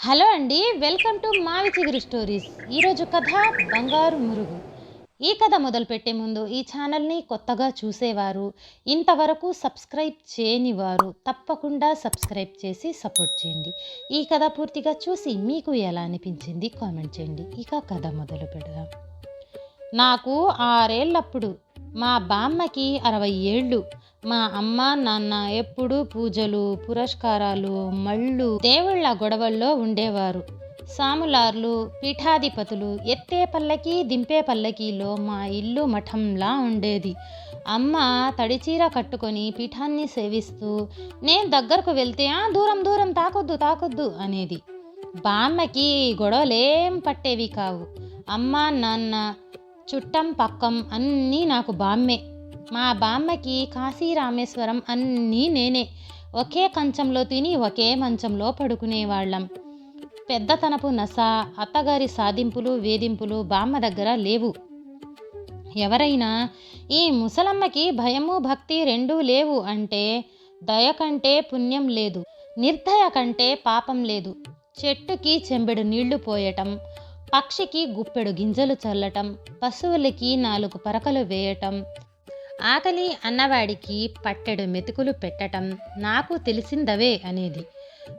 Hello అండి welcome to మావి చిగురు స్టోరీస్. ఈరోజు కథ బంగారు మురుగు. ఈ కథ మొదలుపెట్టే ముందు ఈ ఛానల్ని కొత్తగా చూసేవారు ఇంతవరకు సబ్స్క్రైబ్ చేయని వారు తప్పకుండా సబ్స్క్రైబ్ చేసి సపోర్ట్ చేయండి. ఈ కథ పూర్తిగా చూసి మీకు ఎలా అనిపించింది కామెంట్ చేయండి. ఇక కథ మొదలు పెడదాం. నాకు ఆరేళ్ళప్పుడు మా బామ్మకి అరవై ఏళ్ళు. మా అమ్మ నాన్న ఎప్పుడూ పూజలు పురస్కారాలు మళ్ళు దేవుళ్ళ గొడవల్లో ఉండేవారు. సాములార్లు పీఠాధిపతులు ఎత్తే పల్లకి దింపే పల్లకీలో మా ఇల్లు మఠంలా ఉండేది. అమ్మ తడిచీర కట్టుకొని పీఠాన్ని సేవిస్తూ నేను దగ్గరకు వెళ్తే "ఆ, దూరం దూరం తాకొద్దు తాకొద్దు అనేది. బామ్మకి గొడవలేం పట్టేవి కావు. అమ్మ నాన్న చుట్టం పక్కం అన్నీ నాకు బామ్మే. మా బామ్మకి కాశీ రామేశ్వరం అన్నీ నేనే. ఒకే కంచంలో తిని ఒకే మంచంలో పడుకునేవాళ్ళం. పెద్దతనపు నస అత్తగారి సాధింపులు వేధింపులు బామ్మ దగ్గర లేవు. ఎవరైనా ఈ ముసలమ్మకి భయము భక్తి రెండూ లేవు అంటే దయ కంటే పుణ్యం లేదు. నిర్దయ కంటే పాపం లేదు. చెట్టుకి చెంబెడు నీళ్ళు పోయటం పక్షికి గుప్పెడు గింజలు చల్లటం పశువులకి నాలుగు పరకలు వేయటం ఆకలి అన్నవాడికి పట్టెడు మెతుకులు పెట్టటం నాకు తెలిసిందవే అనేది.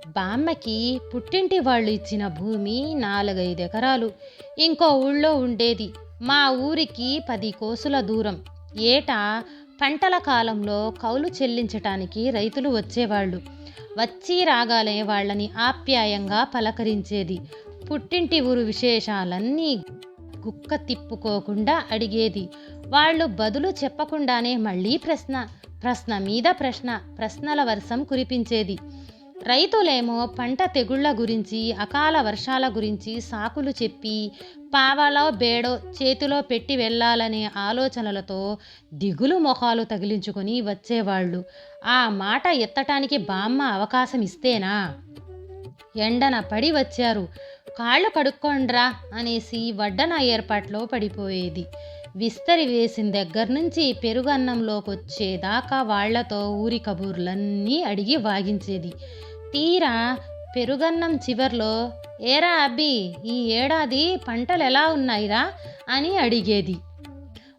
బామ్మకి పుట్టింటి వాళ్ళు ఇచ్చిన భూమి నాలుగైదు ఎకరాలు. ఇంకో ఊళ్ళో ఉండేది. మా ఊరికి పది కోసుల దూరం. ఏటా పంటల కాలంలో కౌలు చెల్లించటానికి రైతులు వచ్చేవాళ్ళు. వచ్చి రాగాలే వాళ్ళని ఆప్యాయంగా పలకరించేది. పుట్టింటి ఊరు విశేషాలన్నీ గుక్క తిప్పుకోకుండా అడిగేది. వాళ్ళు బదులు చెప్పకుండానే మళ్ళీ ప్రశ్న ప్రశ్న మీద ప్రశ్న ప్రశ్నల వర్షం కురిపించేది. రైతులేమో పంట తెగుళ్ళ గురించి అకాల వర్షాల గురించి సాకులు చెప్పి పావలో బేడో చేతిలో పెట్టి వెళ్ళాలనే ఆలోచనలతో దిగులు మొహాలు తగిలించుకొని వచ్చేవాళ్ళు. ఆ మాట ఎత్తటానికి బామ్మ అవకాశం ఇస్తేనా? ఎండన పడి వచ్చారు. కాళ్ళు కడుక్కోండ్రా అనేసి వడ్డన ఏర్పాట్లో పడిపోయేది. విస్తరి వేసిన దగ్గర నుంచి పెరుగన్నంలోకి వచ్చేదాకా వాళ్ళతో ఊరి కబూర్లన్నీ అడిగి వాగించేది. తీరా పెరుగన్నం చివర్లో ఏరా అబ్బి ఈ ఏడాది పంటలు ఎలా ఉన్నాయిరా? అని అడిగేది.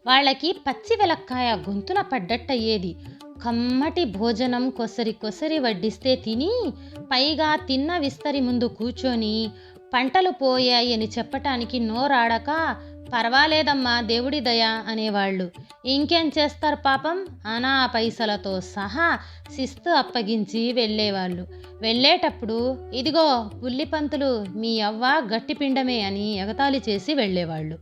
వాళ్ళకి పచ్చి వెలక్కాయ గొంతున పడ్డట్టయ్యేది. కమ్మటి భోజనం కొసరి కొసరి వడ్డిస్తే తిని పైగా తిన్న విస్తరి ముందు కూర్చొని పంటలు పోయాయి అని చెప్పటానికి నోరాడక పర్వాలేదమ్మా దేవుడి దయ అనేవాళ్ళు. ఇంకేం చేస్తారు పాపం? అనా పైసలతో సహా శిస్తు అప్పగించి వెళ్ళేవాళ్ళు. వెళ్ళేటప్పుడు ఇదిగో పుల్లిపంతులు మీ అవ్వ గట్టిపిండమే అని ఎగతాళి చేసి వెళ్ళేవాళ్ళు.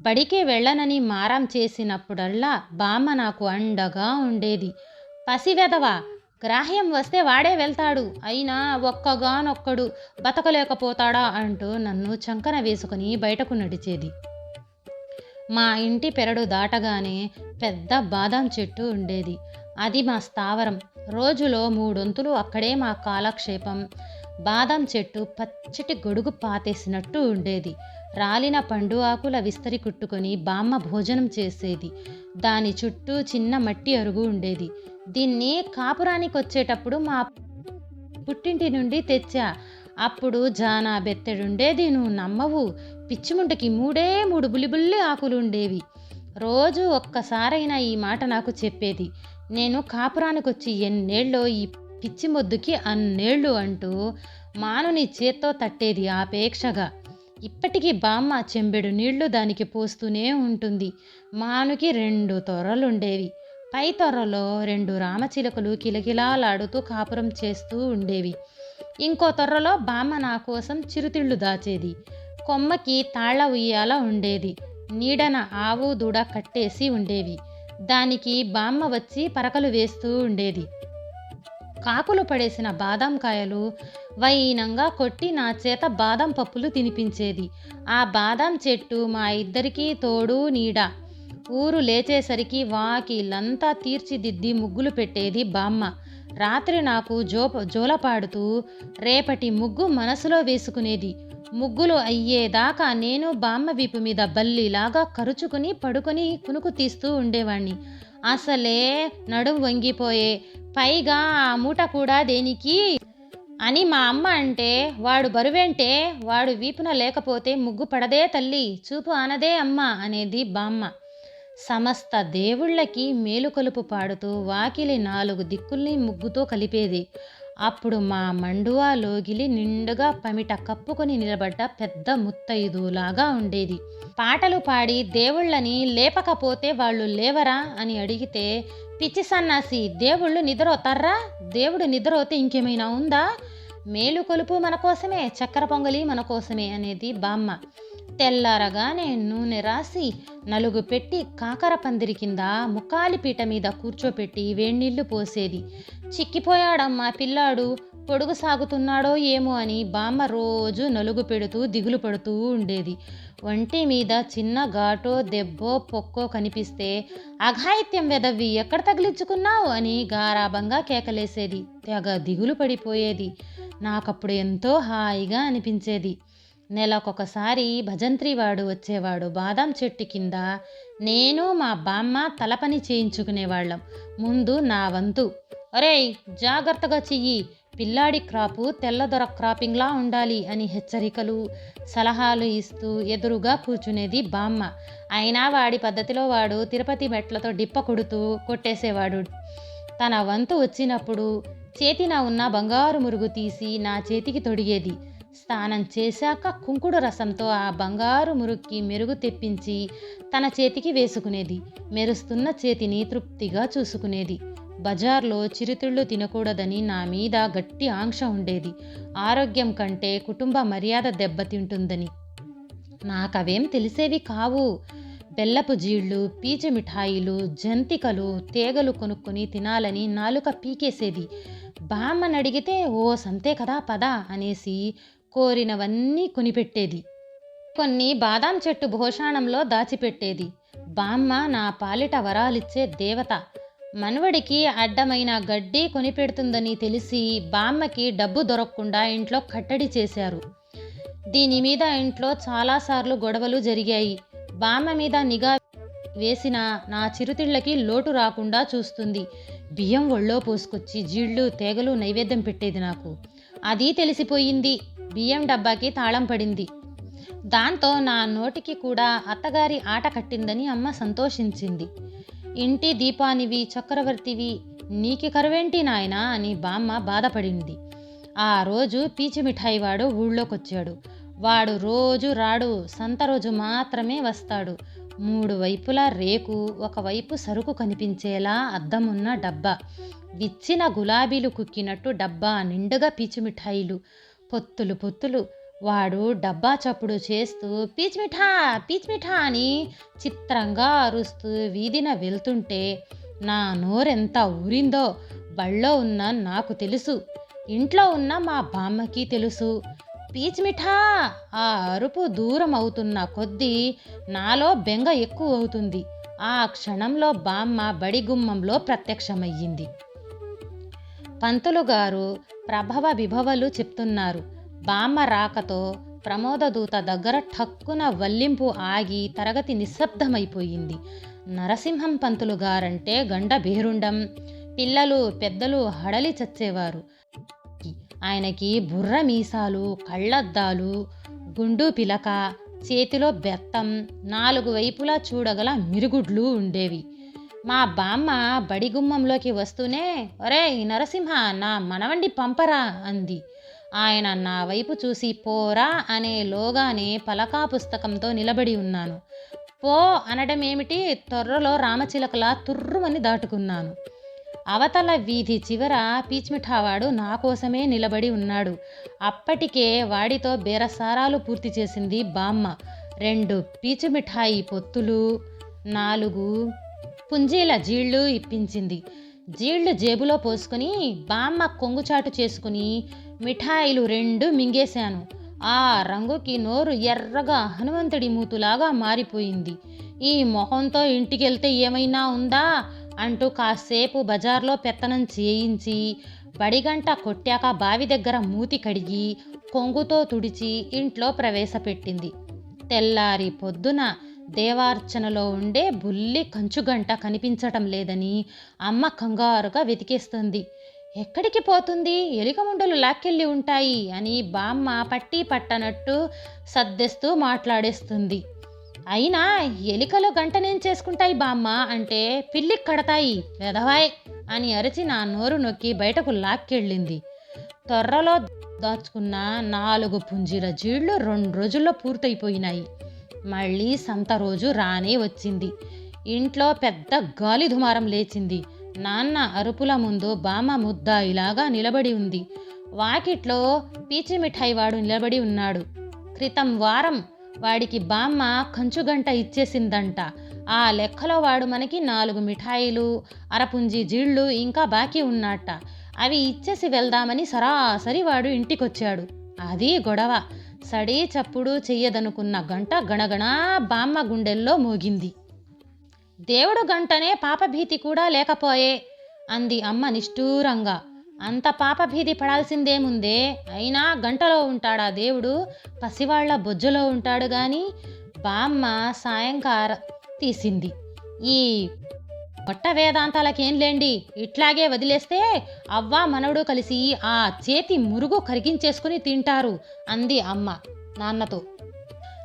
బడికి వెళ్ళనని మారం చేసినప్పుడల్లా బామ్మ నాకు అండగా ఉండేది. పసివెదవ గ్రాహ్యం వస్తే వాడే వెళ్తాడు. అయినా ఒక్కగానొక్కడు బతకలేకపోతాడా అంటూ నన్ను చంకన వేసుకుని బయటకు నడిచేది. మా ఇంటి పెరడు దాటగానే పెద్ద బాదం చెట్టు ఉండేది. అది మా స్థావరం. రోజులో మూడొంతులు అక్కడే మా కాలక్షేపం. బాదం చెట్టు పచ్చటి గొడుగు పాతేసినట్టు ఉండేది. రాలిన పండు ఆకుల విస్తరి కుట్టుకొని బామ్మ భోజనం చేసేది. దాని చుట్టూ చిన్న మట్టి అరుగు ఉండేది. దీన్ని కాపురానికి వచ్చేటప్పుడు మా పుట్టింటి నుండి తెచ్చా. అప్పుడు జానా బెత్తెడుండేది నువ్వు నమ్మవు. పిచ్చిముంటకి మూడే మూడు బుల్లిబుల్లి ఆకులు ఉండేవి రోజు ఒక్కసారైనా ఈ మాట నాకు చెప్పేది. నేను కాపురానికి వచ్చి ఎన్నేళ్ళో ఈ పిచ్చి మొద్దుకి అన్నేళ్ళు అంటూ మానుని చేత్తో తట్టేది ఆపేక్షగా. ఇప్పటికీ బామ్మ చెంబెడు నీళ్ళు దానికి పోస్తూనే ఉంటుంది. మానుకి రెండు తొర్రలుండేవి పై తొర్రలో రెండు రామచిలుకలు కిలకిలాలాడుతూ కాపురం చేస్తూ ఉండేవి. ఇంకో తొర్రలో బామ్మ నా కోసం చిరుతిళ్ళు దాచేది. కొమ్మకి తాళ్ళ ఉయ్యాల ఉండేది. నీడన ఆవు దూడ కట్టేసి ఉండేవి. దానికి బామ్మ వచ్చి పరకలు వేస్తూ ఉండేది. కాకులు పడేసిన బాదం కాయలు వైనంగా కొట్టి నా చేత బాదం పప్పులు తినిపించేది. ఆ బాదం చెట్టు మా ఇద్దరికీ తోడు నీడ. ఊరు లేచేసరికి వాకిలంతా తీర్చిదిద్ది ముగ్గులు పెట్టేది బామ్మ. రాత్రి నాకు జో జోలపాడుతూ రేపటి ముగ్గు మనసులో వేసుకునేది. ముగ్గులు అయ్యేదాకా నేను బామ్మ వీపు మీద బల్లిలాగా కరుచుకుని పడుకొని కునుకు తీస్తూ ఉండేవాణ్ణి. అసలే నడుము వంగిపోయే పైగా ఆ మూట కూడా దేనికి? అని మా అమ్మ అంటే వాడు బరువేంటే వాడు వీపున లేకపోతే ముగ్గు పడదే తల్లి చూపు ఆనదే అమ్మ అనేది బామ్మ. సమస్త దేవుళ్ళకి మేలుకొలుపు పాడుతూ వాకిలి నాలుగు దిక్కుల్ని ముగ్గుతో కలిపేది. అప్పుడు మా మండువా లోగిలి నిండుగా పమిట కప్పుకొని నిలబడ్డ పెద్ద ముత్తైదులాగా ఉండేది. పాటలు పాడి దేవుళ్ళని లేపకపోతే వాళ్ళు లేవరా అని అడిగితే పిచ్చి సన్నాసి దేవుళ్ళు నిద్రవుతారా దేవుడు నిద్రవుతే ఇంకేమైనా ఉందా? మేలు కొలుపు మన కోసమే చక్కెర పొంగలి మన కోసమే అనేది బామ్మ. తెల్లారగానే నూనె రాసి నలుగు పెట్టి కాకర పందిరి కింద ముక్కాలి పీట మీద కూర్చోపెట్టి వేణీళ్ళు పోసేది. చిక్కిపోయాడమ్మా పిల్లాడు పొడుగు సాగుతున్నాడో ఏమో అని బామ్మ రోజు నలుగు పెడుతూ దిగులు పడుతూ ఉండేది. ఒంటి మీద చిన్న ఘాటో దెబ్బో పొక్కో కనిపిస్తే అఘాయిత్యం వెదవ్వి ఎక్కడ తగిలించుకున్నావు అని గారాభంగా కేకలేసేది. తెగ దిగులు పడిపోయేది. నాకప్పుడు ఎంతో హాయిగా అనిపించేది. నెలకొకసారి భజంత్రివాడు వచ్చేవాడు బాదాం చెట్టు కింద. నేను మా బామ్మ తలపని చేయించుకునేవాళ్ళం. ముందు నా వంతు. ఒరేయ్ జాగ్రత్తగా చెయ్యి. పిల్లాడి క్రాపు తెల్లదొర క్రాపింగ్లా ఉండాలి అని హెచ్చరికలు సలహాలు ఇస్తూ ఎదురుగా కూర్చునేది బామ్మ. అయినా వాడి పద్ధతిలో వాడు తిరుపతి మెట్లతో డిప్ప కొడుతూ కొట్టేసేవాడు. తన వంతు వచ్చినప్పుడు చేతిన ఉన్న బంగారు మురుగు తీసి నా చేతికి తొడిగేది. స్నానం చేశాక కుంకుడు రసంతో ఆ బంగారు మురుక్కి మెరుగు తెప్పించి తన చేతికి వేసుకునేది. మెరుస్తున్న చేతిని తృప్తిగా చూసుకునేది. బజార్లో చిరుతిళ్ళు తినకూడదని నా మీద గట్టి ఆంక్ష ఉండేది. ఆరోగ్యం కంటే కుటుంబ మర్యాద దెబ్బతింటుందని. నాకవేం తెలిసేవి కావు. బెల్లపు జీళ్ళు పీచు మిఠాయిలు జంతికలు తీగలు కొనుక్కొని తినాలని నాలుక పీకేసేది. బామ్మని అడిగితే ఓ సంతే కదా పద అనేసి కోరినవన్నీ కొనిపెట్టేది. కొన్ని బాదాం చెట్టు భోషాణంలో దాచిపెట్టేది. బామ్మ నా పాలిట వరాలిచ్చే దేవత. మనవడికి అడ్డమైన గడ్డి కొనిపెడుతుందని తెలిసి బామ్మకి డబ్బు దొరకకుండా ఇంట్లో కట్టడి చేశారు. దీని మీద ఇంట్లో చాలాసార్లు గొడవలు జరిగాయి. బామ్మ మీద నిఘా వేసిన నా చిరుతిళ్ళకి లోటు రాకుండా చూస్తుంది. బియ్యం ఒళ్ళో పోసుకొచ్చి జీళ్ళు తేగలు నైవేద్యం పెట్టేది నాకు. అది తెలిసిపోయింది. బియ్యం డబ్బాకి తాళం పడింది. దాంతో నా నోటికి కూడా అత్తగారి ఆట కట్టిందని అమ్మ సంతోషించింది. ఇంటి దీపానివి చక్రవర్తివి నీకి కరువేంటి నాయనా అని బామ్మ బాధపడింది. ఆ రోజు పీచు మిఠాయి వాడు ఊళ్ళోకొచ్చాడు. వాడు రోజు రాడు సంత రోజు మాత్రమే వస్తాడు. మూడు వైపులా రేకు ఒకవైపు సరుకు కనిపించేలా అద్దమున్న డబ్బా. విచ్చిన గులాబీలు కుక్కినట్టు డబ్బా నిండుగా పీచు మిఠాయిలు. పొత్తులు పొత్తులు. వాడు డబ్బా చప్పుడు చేస్తూ పీచ్ మిఠా పీచ్ మిఠా అని చిత్రంగా అరుస్తూ వీధిన వెళ్తుంటే నా నోరెంత ఊరిందో బళ్ళో ఉన్న నాకు తెలుసు. ఇంట్లో ఉన్న మా బామ్మకి తెలుసు. పీచ్ మిఠా! ఆ అరుపు దూరం అవుతున్న కొద్దీ నాలో బెంగ ఎక్కువ అవుతుంది ఆ క్షణంలో బామ్మ బడిగుమ్మంలో ప్రత్యక్షమయ్యింది. పంతులు గారు ప్రభవ విభవలు చెప్తున్నారు. బామ్మ రాకతో ప్రమోదదూత దగ్గర ఠక్కున వల్లింపు ఆగి తరగతి నిశ్శబ్దమైపోయింది. నరసింహం పంతులు గారంటే గండ బేరుండం పిల్లలు పెద్దలు హడలి చచ్చేవారు. ఆయనకి బుర్ర మీసాలు కళ్ళద్దాలు గుండు పిలక చేతిలో బెత్తం నాలుగు వైపులా చూడగల మిరుగుడ్లు ఉండేవి. మా బామ్మ బడిగుమ్మంలోకి వస్తూనే ఒరే నరసింహ నా మనవండి పంపరా అంది. ఆయన నా వైపు చూసి పోరా అనే లోగానే పలకా పుస్తకంతో నిలబడి ఉన్నాను. పో అనడం ఏమిటి తొర్రలో రామచిలకలా తుర్రుమని దాటుకున్నాను. అవతల వీధి చివర పీచ్మిఠావాడు నా కోసమే నిలబడి ఉన్నాడు. అప్పటికే వాడితో బేరసారాలు పూర్తి చేసింది బామ్మ. రెండు పీచు మిఠాయి పొత్తులు నాలుగు పుంజీల జీళ్ళు ఇప్పించింది. జీళ్ళు జేబులో పోసుకుని బామ్మ కొంగుచాటు చేసుకుని మిఠాయిలు రెండు మింగేశాను. ఆ రంగుకి నోరు ఎర్రగా హనుమంతుడి మూతులాగా మారిపోయింది. ఈ మొహంతో ఇంటికెళ్తే ఏమైనా ఉందా? అంటూ కాసేపు బజార్లో పెత్తనం చేయించి బడిగంట కొట్టాక బావి దగ్గర మూతి కడిగి కొంగుతో తుడిచి ఇంట్లో ప్రవేశపెట్టింది. తెల్లారి పొద్దున దేవార్చనలో ఉండే బుల్లి కంచుగంట కనిపించటం లేదని అమ్మ కంగారుగా వెతికేస్తుంది. ఎక్కడికి పోతుంది? ఎలికముండలు లాక్కెళ్ళి ఉంటాయి అని బామ్మ పట్టి పట్టనట్టు సర్దేస్తూ మాట్లాడేస్తుంది. అయినా ఎలికలు గంటనేం చేసుకుంటాయి బామ్మ అంటే పిల్లికి కడతాయి వెధవాయ్ అని అరిచి నా నోరు నొక్కి బయటకు లాక్కెళ్ళింది. త్వరలో దాచుకున్న నాలుగు పుంజీల జీళ్ళు రెండు రోజుల్లో పూర్తయిపోయినాయి. మళ్ళీ సంత రోజు రానే వచ్చింది. ఇంట్లో పెద్ద గాలి దుమారం లేచింది. నాన్న అరుపుల ముందు బామ్మ ముద్దాయిలాగా నిలబడి ఉంది. వాకిట్లో పీచి మిఠాయి వాడు నిలబడి ఉన్నాడు. క్రితం వారం వాడికి బామ్మ కంచుగంట ఇచ్చేసిందంట. ఆ లెక్కలో వాడు మనకి నాలుగు మిఠాయిలు అరపుంజి జీళ్ళు ఇంకా బాకీ ఉన్నట్ట అవి ఇచ్చేసి వెళ్దామని సరాసరి వాడు ఇంటికొచ్చాడు. అది గొడవ. సడి చప్పుడు చెయ్యదనుకున్న గంట గణగణా బామ్మ గుండెల్లో మోగింది. దేవుడు గంటనే పాపభీతి కూడా లేకపోయే అంది అమ్మ నిష్ఠూరంగా. అంత పాపభీతి పడాల్సిందేముందే అయినా గంటలో ఉంటాడా దేవుడు? పసివాళ్ళ బొజ్జలో ఉంటాడు గాని బామ్మ సాయంకార తీసింది. ఈ కొట్ట వేదాంతాలకేం లేండి. ఇట్లాగే వదిలేస్తే అవ్వ మనవడు కలిసి ఆ చేతి మురుగు కరిగించేసుకుని తింటారు అంది అమ్మ నాన్నతో.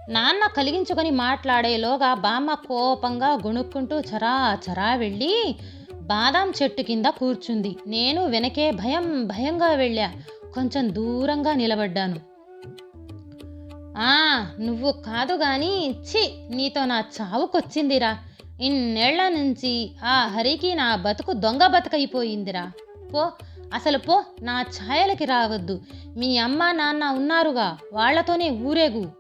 నాన్న కలిగించుకొని మాట్లాడేలోగా బామ్మ కోపంగా గొణుక్కుంటూ చరా చరా వెళ్ళి బాదాం చెట్టు కింద కూర్చుంది. నేను వెనకే భయం భయంగా వెళ్ళా. కొంచెం దూరంగా నిలబడ్డాను. ఆ నువ్వు కాదు గాని ఛీ నీతో నా చావుకొచ్చిందిరా. ఇన్నేళ్ళ నుంచి ఆ హరికి నా బతుకు దొంగ బతకైపోయిందిరా. పో అసలు పో నా ఛాయలకి రావద్దు. మీ అమ్మ నాన్న ఉన్నారుగా వాళ్ళతోనే ఊరేగు.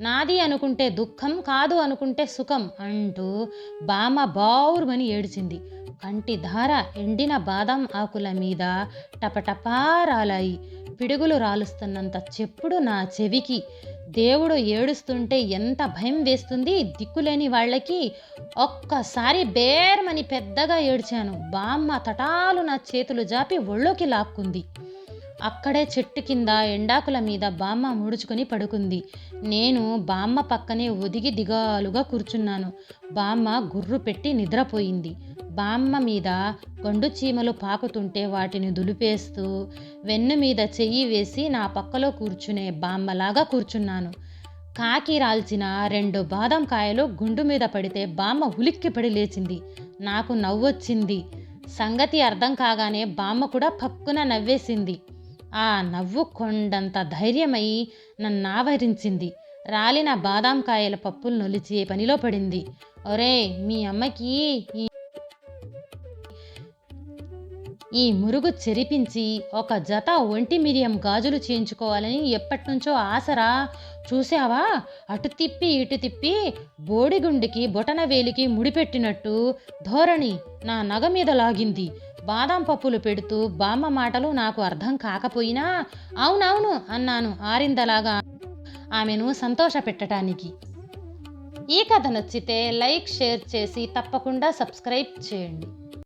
నాది అనుకుంటే దుఃఖం కాదు అనుకుంటే సుఖం అంటూ బామ్మ బావురుమని ఏడ్చింది. కంటి ధార ఎండిన బాదం ఆకుల మీద టపటపారాలాయి పిడుగులు రాలుస్తున్నంత చెప్పుడు నా చెవికి. దేవుడు ఏడుస్తుంటే ఎంత భయం వేస్తుంది దిక్కులేని వాళ్ళకి. ఒక్కసారి బేరమని పెద్దగా ఏడ్చాను. బామ్మ తటాలు నా చేతులు జాపి ఒళ్ళోకి లాక్కుంది. అక్కడే చెట్టు కింద ఎండాకుల మీద బామ్మ ముడుచుకొని పడుకుంది. నేను బామ్మ పక్కనే ఒదిగి దిగాలుగా కూర్చున్నాను. బామ్మ గుర్రు పెట్టి నిద్రపోయింది. బామ్మ మీద గండు చీమలు పాకుతుంటే వాటిని దులిపేస్తూ వెన్ను మీద చెయ్యి వేసి నా పక్కలో కూర్చునే బామ్మలాగా కూర్చున్నాను. కాకి రాల్చిన రెండు బాదం కాయలు గుండు మీద పడితే బామ్మ ఉలిక్కి పడి లేచింది. నాకు నవ్వొచ్చింది. సంగతి అర్థం కాగానే బామ్మ కూడా పక్కున నవ్వేసింది. ఆ నవ్వు కొండంత ధైర్యమై నన్ను ఆవరించింది రాలిన బాదాం కాయల పప్పులు నొలిచి పనిలో పడింది. ఒరే మీ అమ్మకి ఈ ఈ మురుగు చెరిపించి ఒక జత ఒంటి మిరియం గాజులు చేయించుకోవాలని ఎప్పటినుంచో ఆసరా చూసావా అటు తిప్పి ఇటు తిప్పి బోడిగుండికి బొటన వేలికి ముడిపెట్టినట్టు ధోరణి నా నగ మీద లాగింది. బాదం పప్పులు పెడుతూ బామ్మ మాటలు నాకు అర్థం కాకపోయినా అవునవును అన్నాను ఆరిందలాగా. ఆమెను సంతోష పెట్టడానికి ఈ కథ నచ్చితే లైక్ షేర్ చేసి తప్పకుండా సబ్స్క్రైబ్ చేయండి.